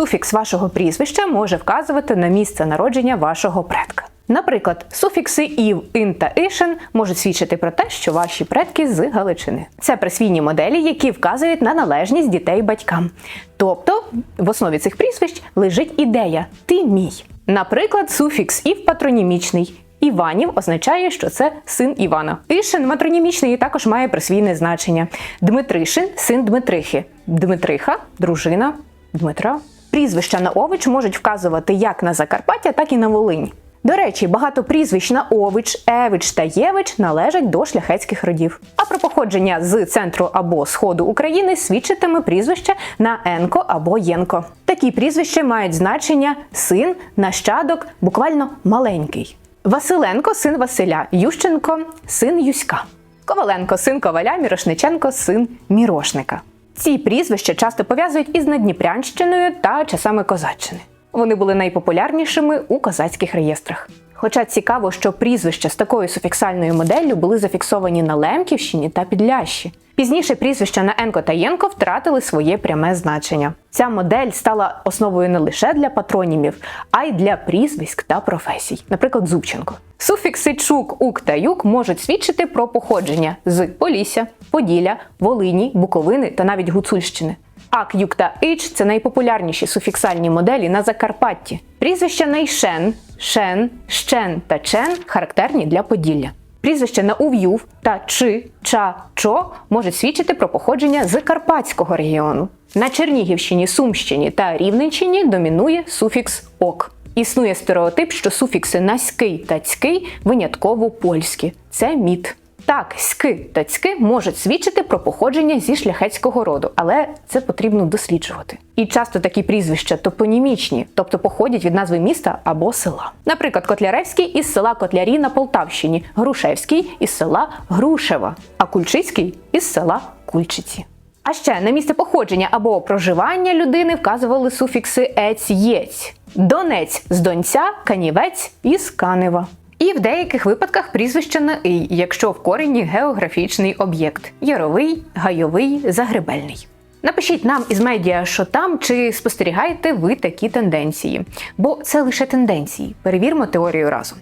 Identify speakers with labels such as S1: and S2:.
S1: суфікс вашого прізвища може вказувати на місце народження вашого предка. Наприклад, суфікси ів, ин та ишен можуть свідчити про те, що ваші предки з Галичини. Це присвійні моделі, які вказують на належність дітей батькам. Тобто в основі цих прізвищ лежить ідея ти мій. Наприклад, суфікс ів патронімічний. Іванів означає, що це син Івана. Ішин матронімічний і також має присвійне значення. Дмитришин син Дмитрихи. Дмитриха дружина Дмитра. Прізвища на ович можуть вказувати як на Закарпаття, так і на Волинь. До речі, багато прізвищ на Ович, Евич та Євич належать до шляхетських родів. А про походження з центру або сходу України свідчитиме прізвище на Енко або Єнко. Такі прізвища мають значення син, нащадок, буквально маленький. Василенко син Василя, Ющенко син Юська. Коваленко син Коваля, Мірошниченко син Мірошника. Ці прізвища часто пов'язують із Надніпрянщиною та часами козаччини. Вони були найпопулярнішими у козацьких реєстрах. Хоча цікаво, що прізвища з такою суфіксальною моделлю були зафіксовані на Лемківщині та Підлящі. Пізніше прізвища на Енко та Єнко втратили своє пряме значення. Ця модель стала основою не лише для патронімів, а й для прізвиськ та професій, наприклад, Зубченко. Суфікси чук, ук та юк можуть свідчити про походження з Полісся, Поділля, Волині, Буковини та навіть Гуцульщини. Ак, юк та ич це найпопулярніші суфіксальні моделі на Закарпатті. Прізвища найшен, шен, щен та чен характерні для Поділля. Прізвища на ув'юв та чи, ча, чо можуть свідчити про походження з Карпатського регіону. На Чернігівщині, Сумщині та Рівненщині домінує суфікс ок. Існує стереотип, що суфікси наський та цький винятково польські. Це міт. Так, ськи та цьки можуть свідчити про походження зі шляхетського роду, але це потрібно досліджувати. І часто такі прізвища топонімічні, тобто походять від назви міста або села. Наприклад, Котляревський із села Котлярі на Полтавщині, Грушевський із села Грушева, а Кульчицький із села Кульчиці. А ще на місце походження або проживання людини вказували суфікси ець єць, донець з донця, канівець із канева. І в деяких випадках прізвище на «ий», якщо в корені географічний об'єкт яровий, гайовий, загребельний. Напишіть нам із медіа, що там, чи спостерігаєте ви такі тенденції, бо це лише тенденції. Перевірмо теорію разом.